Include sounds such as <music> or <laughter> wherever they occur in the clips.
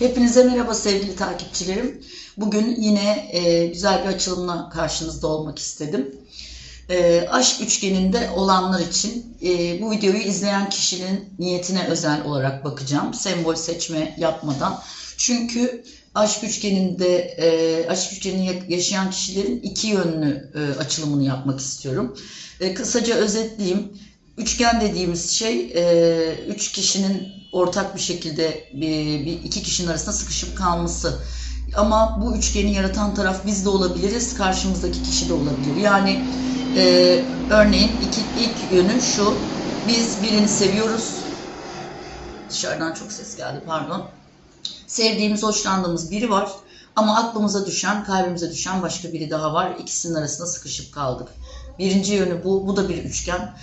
Hepinize merhaba sevgili takipçilerim. Bugün yine e, güzel bir açılımla karşınızda olmak istedim. E, aşk üçgeninde olanlar için e, bu videoyu izleyen kişinin niyetine özel olarak bakacağım. Sembol seçme yapmadan. Çünkü aşk üçgeninde e, aşk üçgenini yaşayan kişilerin iki yönlü e, açılımını yapmak istiyorum. E, kısaca özetleyeyim. Üçgen dediğimiz şey e, üç kişinin ortak bir şekilde bir, bir iki kişinin arasında sıkışıp kalması. Ama bu üçgeni yaratan taraf biz de olabiliriz, karşımızdaki kişi de olabilir. Yani e, örneğin iki, ilk yönü şu, biz birini seviyoruz. Dışarıdan çok ses geldi pardon. Sevdiğimiz, hoşlandığımız biri var. Ama aklımıza düşen, kalbimize düşen başka biri daha var. İkisinin arasında sıkışıp kaldık. Birinci yönü bu. Bu da bir üçgen.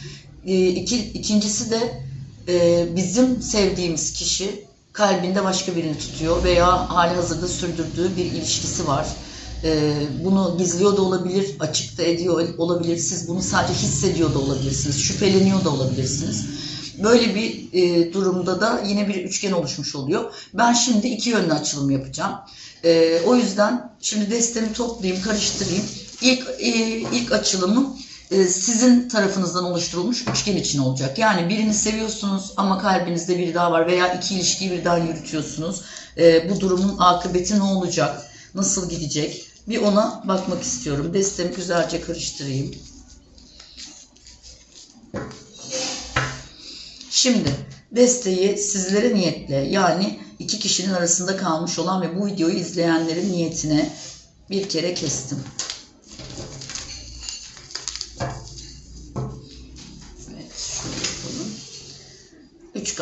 E, iki, ikincisi de e, bizim sevdiğimiz kişi kalbinde başka birini tutuyor veya hali hazırda sürdürdüğü bir ilişkisi var. E, bunu gizliyor da olabilir, açık da ediyor olabilir. Siz bunu sadece hissediyor da olabilirsiniz, şüpheleniyor da olabilirsiniz. Böyle bir e, durumda da yine bir üçgen oluşmuş oluyor. Ben şimdi iki yönlü açılım yapacağım. E, o yüzden şimdi destemi toplayayım, karıştırayım. İlk e, ilk açılımım e, sizin tarafınızdan oluşturulmuş üçgen için olacak. Yani birini seviyorsunuz ama kalbinizde biri daha var veya iki ilişkiyi birden yürütüyorsunuz. E, bu durumun akıbeti ne olacak? Nasıl gidecek? Bir ona bakmak istiyorum. Destemi güzelce karıştırayım. Şimdi desteği sizlere niyetle yani iki kişinin arasında kalmış olan ve bu videoyu izleyenlerin niyetine bir kere kestim.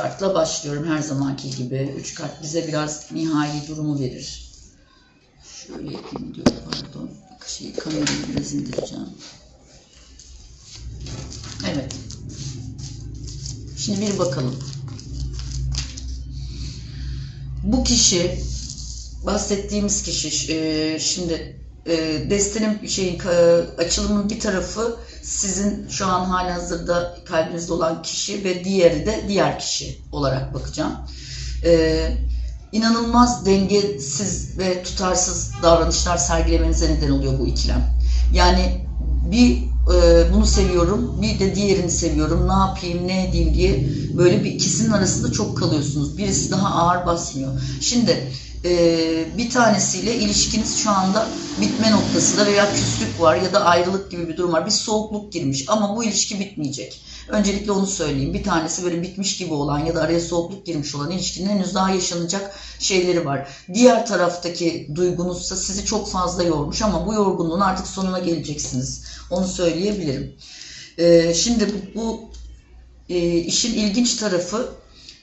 Kartla başlıyorum her zamanki gibi. Üç kart bize biraz nihai durumu verir. Şöyle yapayım diyorum pardon. Şeyi kamerayı biraz indireceğim. Evet. Şimdi bir bakalım. Bu kişi bahsettiğimiz kişi e, şimdi e, destenin şeyin açılımın bir tarafı sizin şu an halihazırda kalbinizde olan kişi ve diğeri de diğer kişi olarak bakacağım. E, inanılmaz dengesiz ve tutarsız davranışlar sergilemenize neden oluyor bu ikilem. Yani bir e, bunu seviyorum, bir de diğerini seviyorum. Ne yapayım, ne edeyim diye böyle bir ikisinin arasında çok kalıyorsunuz. Birisi daha ağır basmıyor. Şimdi e, bir tanesiyle ilişkiniz şu anda bitme noktasında veya küslük var ya da ayrılık gibi bir durum var. Bir soğukluk girmiş ama bu ilişki bitmeyecek. Öncelikle onu söyleyeyim. Bir tanesi böyle bitmiş gibi olan ya da araya soğukluk girmiş olan ilişkinin henüz daha yaşanacak şeyleri var. Diğer taraftaki duygunuzsa sizi çok fazla yormuş ama bu yorgunluğun artık sonuna geleceksiniz. Onu söyleyebilirim. Ee, şimdi bu, bu e, işin ilginç tarafı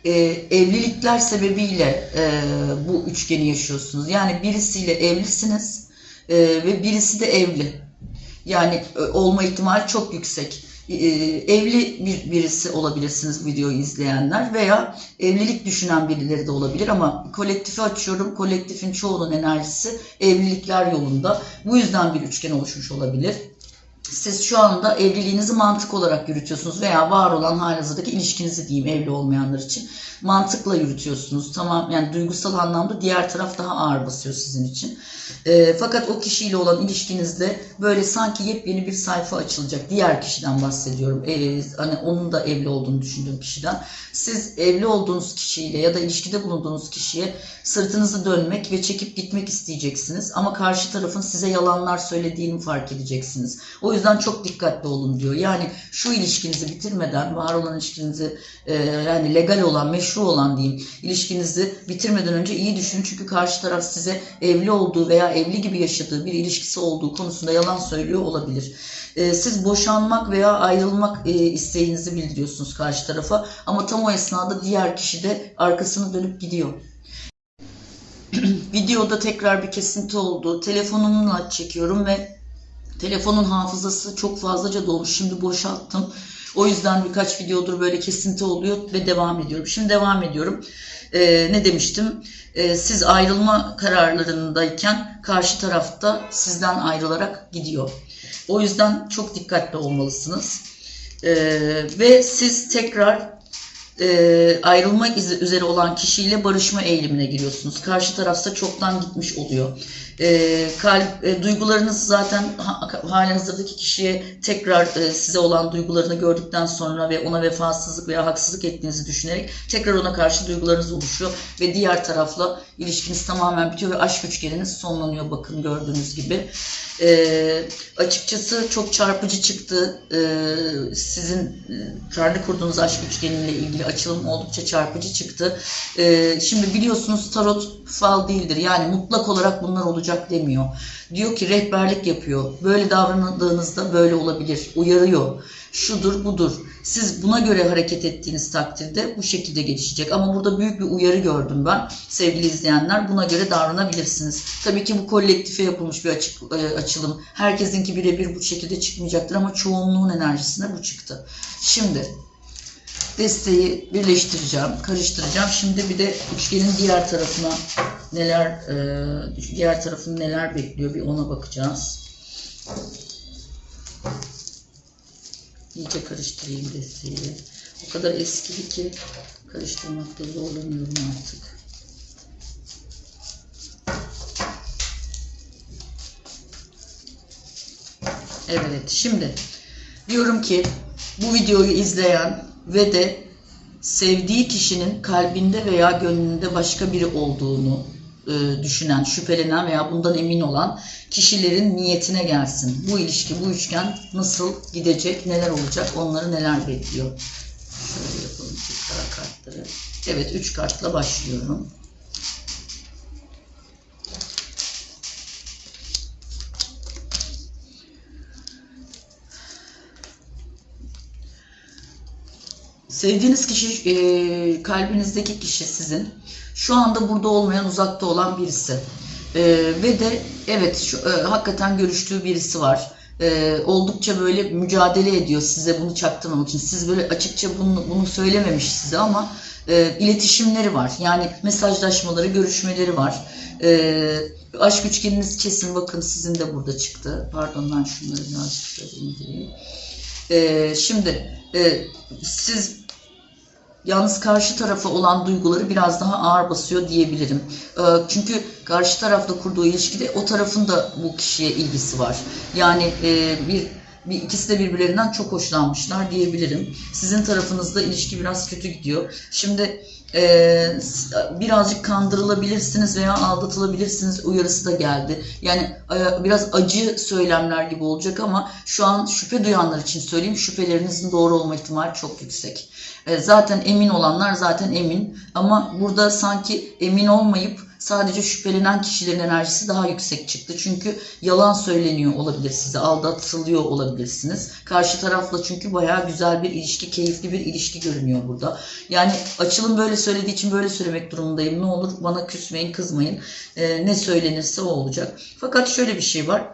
e, evlilikler sebebiyle e, bu üçgeni yaşıyorsunuz. Yani birisiyle evlisiniz e, ve birisi de evli. Yani e, olma ihtimali çok yüksek. E, evli bir birisi olabilirsiniz videoyu izleyenler veya evlilik düşünen birileri de olabilir ama kolektifi açıyorum. Kolektifin çoğunun enerjisi evlilikler yolunda. Bu yüzden bir üçgen oluşmuş olabilir siz şu anda evliliğinizi mantık olarak yürütüyorsunuz veya var olan halihazırdaki ilişkinizi diyeyim evli olmayanlar için mantıkla yürütüyorsunuz. Tamam yani duygusal anlamda diğer taraf daha ağır basıyor sizin için. E, fakat o kişiyle olan ilişkinizde böyle sanki yepyeni bir sayfa açılacak. Diğer kişiden bahsediyorum. E, hani onun da evli olduğunu düşündüğüm kişiden. Siz evli olduğunuz kişiyle ya da ilişkide bulunduğunuz kişiye sırtınızı dönmek ve çekip gitmek isteyeceksiniz. Ama karşı tarafın size yalanlar söylediğini fark edeceksiniz. O yüzden çok dikkatli olun diyor. Yani şu ilişkinizi bitirmeden, var olan ilişkinizi e, yani legal olan, meşru olan diyeyim ilişkinizi bitirmeden önce iyi düşünün. Çünkü karşı taraf size evli olduğu veya evli gibi yaşadığı bir ilişkisi olduğu konusunda yalan söylüyor olabilir. E, siz boşanmak veya ayrılmak e, isteğinizi bildiriyorsunuz karşı tarafa ama tam o esnada diğer kişi de arkasını dönüp gidiyor. <clears throat> Videoda tekrar bir kesinti oldu. Telefonumla çekiyorum ve telefonun hafızası çok fazlaca dolmuş. Şimdi boşalttım. O yüzden birkaç videodur böyle kesinti oluyor ve devam ediyorum. Şimdi devam ediyorum. Ee, ne demiştim? Ee, siz ayrılma kararlarındayken karşı tarafta sizden ayrılarak gidiyor. O yüzden çok dikkatli olmalısınız. Ee, ve siz tekrar e, ayrılma izi- üzere olan kişiyle barışma eğilimine giriyorsunuz. Karşı tarafsa çoktan gitmiş oluyor. E, kalp, e, duygularınız zaten ha, hali hazırdaki kişiye tekrar e, size olan duygularını gördükten sonra ve ona vefasızlık veya haksızlık ettiğinizi düşünerek tekrar ona karşı duygularınız oluşuyor ve diğer tarafla ilişkiniz tamamen bitiyor ve aşk üçgeniniz sonlanıyor bakın gördüğünüz gibi. E, açıkçası çok çarpıcı çıktı. E, sizin kendi kurduğunuz aşk üçgeniyle ilgili açılım oldukça çarpıcı çıktı. E, şimdi biliyorsunuz tarot fal değildir. Yani mutlak olarak bunlar olacak demiyor. Diyor ki rehberlik yapıyor. Böyle davrandığınızda böyle olabilir. Uyarıyor. Şudur budur. Siz buna göre hareket ettiğiniz takdirde bu şekilde gelişecek. Ama burada büyük bir uyarı gördüm ben. Sevgili izleyenler buna göre davranabilirsiniz. Tabii ki bu kolektife yapılmış bir açık, e, açılım. Herkesinki birebir bu şekilde çıkmayacaktır ama çoğunluğun enerjisine bu çıktı. Şimdi desteği birleştireceğim, karıştıracağım. Şimdi bir de üçgenin diğer tarafına neler, e, diğer tarafını neler bekliyor bir ona bakacağız. İyice karıştırayım desteği. O kadar eskidi ki karıştırmakta zorlanıyorum artık. Evet, şimdi diyorum ki bu videoyu izleyen ve de sevdiği kişinin kalbinde veya gönlünde başka biri olduğunu e, düşünen, şüphelenen veya bundan emin olan kişilerin niyetine gelsin. Bu ilişki, bu üçgen nasıl gidecek, neler olacak, onları neler bekliyor. Şöyle yapalım tekrar kartları. Evet, üç kartla başlıyorum. Sevdiğiniz kişi, e, kalbinizdeki kişi sizin. Şu anda burada olmayan, uzakta olan birisi. E, ve de evet, şu, e, hakikaten görüştüğü birisi var. E, oldukça böyle mücadele ediyor size bunu çaktırmamak için. Siz böyle açıkça bunu, bunu söylememiş size ama e, iletişimleri var. Yani mesajlaşmaları, görüşmeleri var. E, aşk üçgeniniz kesin bakın sizin de burada çıktı. Pardon ben şunları birazcık indireyim. E, şimdi e, siz Yalnız karşı tarafa olan duyguları biraz daha ağır basıyor diyebilirim. Ee, Çünkü karşı tarafla kurduğu ilişkide o tarafın da bu kişiye ilgisi var. Yani e, bir bir ikisi de birbirlerinden çok hoşlanmışlar diyebilirim. Sizin tarafınızda ilişki biraz kötü gidiyor. Şimdi e, birazcık kandırılabilirsiniz veya aldatılabilirsiniz uyarısı da geldi. Yani e, biraz acı söylemler gibi olacak ama şu an şüphe duyanlar için söyleyeyim şüphelerinizin doğru olma ihtimali çok yüksek. E, zaten emin olanlar zaten emin ama burada sanki emin olmayıp sadece şüphelenen kişilerin enerjisi daha yüksek çıktı. Çünkü yalan söyleniyor olabilir size, aldatılıyor olabilirsiniz. Karşı tarafla çünkü bayağı güzel bir ilişki, keyifli bir ilişki görünüyor burada. Yani açılım böyle söylediği için böyle söylemek durumundayım. Ne olur bana küsmeyin, kızmayın. E, ne söylenirse o olacak. Fakat şöyle bir şey var.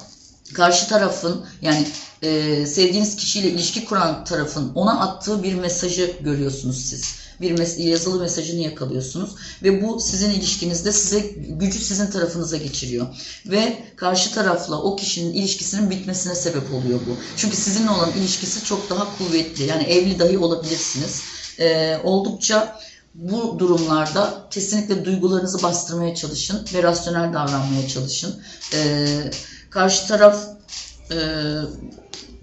Karşı tarafın yani e, sevdiğiniz kişiyle ilişki kuran tarafın ona attığı bir mesajı görüyorsunuz siz. Bir mes- yazılı mesajını yakalıyorsunuz ve bu sizin ilişkinizde size gücü sizin tarafınıza geçiriyor ve karşı tarafla o kişinin ilişkisinin bitmesine sebep oluyor bu. Çünkü sizinle olan ilişkisi çok daha kuvvetli. Yani evli dahi olabilirsiniz. E, oldukça bu durumlarda kesinlikle duygularınızı bastırmaya çalışın ve rasyonel davranmaya çalışın. E, karşı taraf e,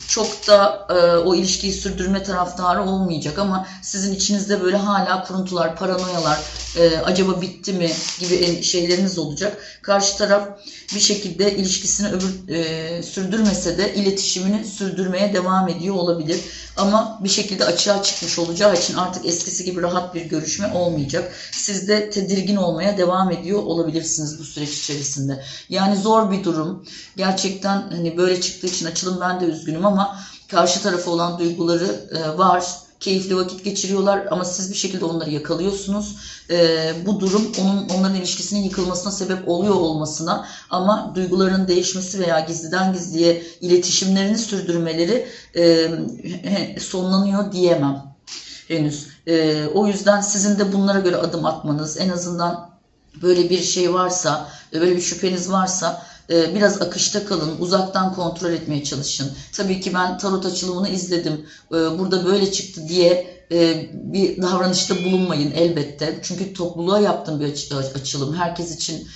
çok da e, o ilişkiyi sürdürme taraftarı olmayacak ama sizin içinizde böyle hala kuruntular, paranoyalar, e, acaba bitti mi gibi şeyleriniz olacak. Karşı taraf bir şekilde ilişkisini öbür e, sürdürmese de iletişimini sürdürmeye devam ediyor olabilir. Ama bir şekilde açığa çıkmış olacağı için artık eskisi gibi rahat bir görüşme olmayacak. Siz de tedirgin olmaya devam ediyor olabilirsiniz bu süreç içerisinde. Yani zor bir durum. Gerçekten hani böyle çıktığı için açılım ben de üzgünüm ama karşı tarafa olan duyguları e, var. Keyifli vakit geçiriyorlar ama siz bir şekilde onları yakalıyorsunuz. E, bu durum onun onların ilişkisinin yıkılmasına sebep oluyor olmasına ama duygularının değişmesi veya gizliden gizliye iletişimlerini sürdürmeleri e, sonlanıyor diyemem henüz. E, o yüzden sizin de bunlara göre adım atmanız en azından böyle bir şey varsa, böyle bir şüpheniz varsa biraz akışta kalın, uzaktan kontrol etmeye çalışın. Tabii ki ben tarot açılımını izledim, e, burada böyle çıktı diye e, bir davranışta bulunmayın elbette. Çünkü topluluğa yaptığım bir aç- açılım. Herkes için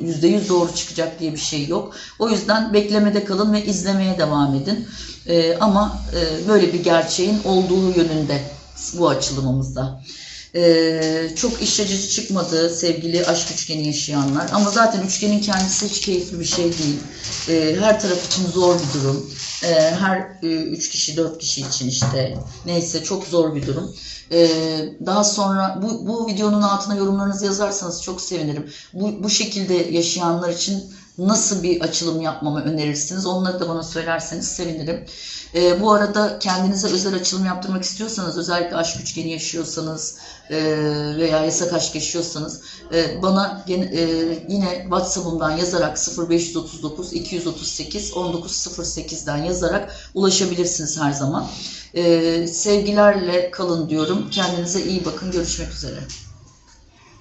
%100 doğru çıkacak diye bir şey yok. O yüzden beklemede kalın ve izlemeye devam edin. E, ama e, böyle bir gerçeğin olduğu yönünde bu açılımımızda. Ee, çok iş çıkmadı sevgili aşk üçgeni yaşayanlar. Ama zaten üçgenin kendisi hiç keyifli bir şey değil. Ee, her taraf için zor bir durum. Ee, her e, üç kişi, dört kişi için işte neyse çok zor bir durum. Daha sonra bu, bu videonun altına yorumlarınızı yazarsanız çok sevinirim. Bu, bu şekilde yaşayanlar için nasıl bir açılım yapmamı önerirsiniz? Onları da bana söylerseniz sevinirim. Ee, bu arada kendinize özel açılım yaptırmak istiyorsanız, özellikle aşk üçgeni yaşıyorsanız e, veya yasak aşk yaşıyorsanız e, bana gene- e, yine WhatsApp'ımdan yazarak 0539 238 1908'den yazarak ulaşabilirsiniz her zaman. Ee, sevgilerle kalın diyorum. Kendinize iyi bakın. Görüşmek üzere.